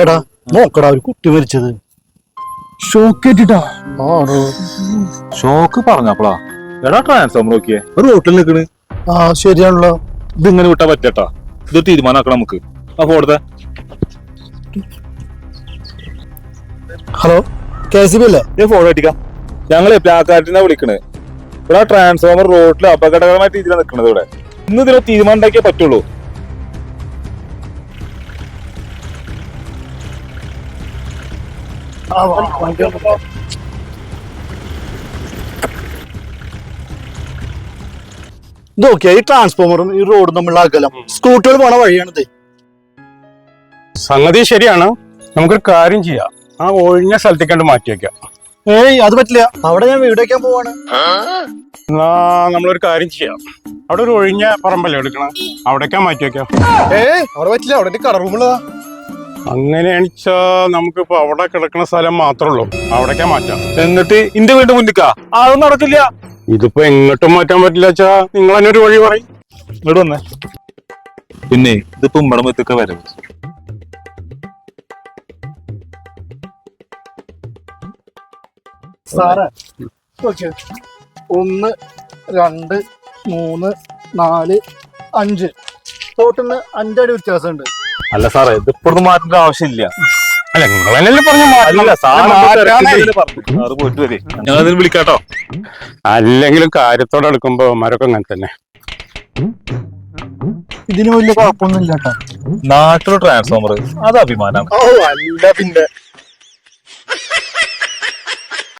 എടാ നോക്കടാ ഒരു കുട്ടി മരിച്ചത്. ഷോക്ക് പറഞ്ഞപ്പോളാ. എടാ ട്രാൻസ്ഫോമർ നോക്കിയേ. ഒരു റോട്ടിൽ നിൽക്കണ്. ആ ശരിയാണല്ലോ. ഇതിങ്ങനെ വിട്ടാ പറ്റട്ടാ. ഇത് തീരുമാനാക്കണം നമുക്ക്. ആ ഫോടത്തെ ഹലോ കെ സി ബി അല്ലേ? ഈ ഫോൺ അടിക്കാം ഞങ്ങൾ പ്ലാക്കാറ്റിനെ വിളിക്കണ്. ഇവിടെ ട്രാൻസ്ഫോമർ റോഡിൽ അപകടകരമായ രീതിയിലാണ് നിൽക്കുന്നത് ഇവിടെ. ഇന്ന് ഇതിനെ തീരുമാനം ഉണ്ടാക്കിയേ പറ്റുള്ളൂ. ഇത് നോക്കിയാ ഈ ട്രാൻസ്ഫോമറും ഈ റോഡും തമ്മിലുള്ള അകലം. സ്കൂട്ടറുകൾ പോണ വഴിയാണിത് സംഗതി ശരിയാണ്. നമുക്കൊരു കാര്യം ചെയ്യാം. ആ ഒഴിഞ്ഞ സ്ഥലത്തേക്ക് കണ്ട് മാറ്റി വെക്കാം. ഏയ് അത് പറ്റില്ല. അവിടെ ഞാൻ വീട് വെക്കാൻ പോവാണ്. എന്നാ നമ്മളൊരു കാര്യം ചെയ്യാം. അവിടെ ഒരു ഒഴിഞ്ഞ പറമ്പല്ലേ എടുക്കണം? അവിടേക്കാ മാറ്റി വെക്കാം. ഏയ് അവിടെ പറ്റില്ല. അവിടെ കട റൂമുള്ളതാ അങ്ങനെയാണിച്ചാ നമുക്കിപ്പോ അവിടെ കിടക്കുന്ന സ്ഥലം മാത്രമേ ഉള്ളൂ അവിടേക്കാ മാറ്റാം. എന്നിട്ട് ഇന്റെ വീട് മുന്നിക്കാ അതൊന്നും നടക്കില്ല. ഇതിപ്പോ എങ്ങോട്ടും മാറ്റാൻ പറ്റില്ല വെച്ചാ നിങ്ങൾ തന്നെ ഒരു വഴി പറയും. ഇവിടെ വന്നേ. പിന്നെ ഇതിപ്പോ ഇവിടെ മുത്തൊക്കെ വരവ്. സാറേ ഓക്കെ. ഒന്ന് രണ്ട് മൂന്ന് നാല് അഞ്ച്. തോട്ടിന് അഞ്ചടി വ്യത്യാസമുണ്ട്. അല്ല സാറേ ഇതിപ്പോ മാറ്റേണ്ട ആവശ്യമില്ല. അല്ല നിങ്ങൾ തന്നെയല്ലേ പറഞ്ഞു അല്ല സാറ് പോയിട്ട് വരെ. ഞങ്ങൾ അതിന് വിളിക്കാട്ടോ. അല്ലെങ്കിലും കാര്യത്തോടെ എടുക്കുമ്പോ മരൊക്കെ അങ്ങനെ തന്നെ. ഇതിന് വലിയ കുഴപ്പമൊന്നും ഇല്ല കേട്ടോ. നാട്ടിലെ ട്രാൻസ്ഫോമർ അത് അഭിമാനമാണ് ഓ അല്ല പിന്നെ.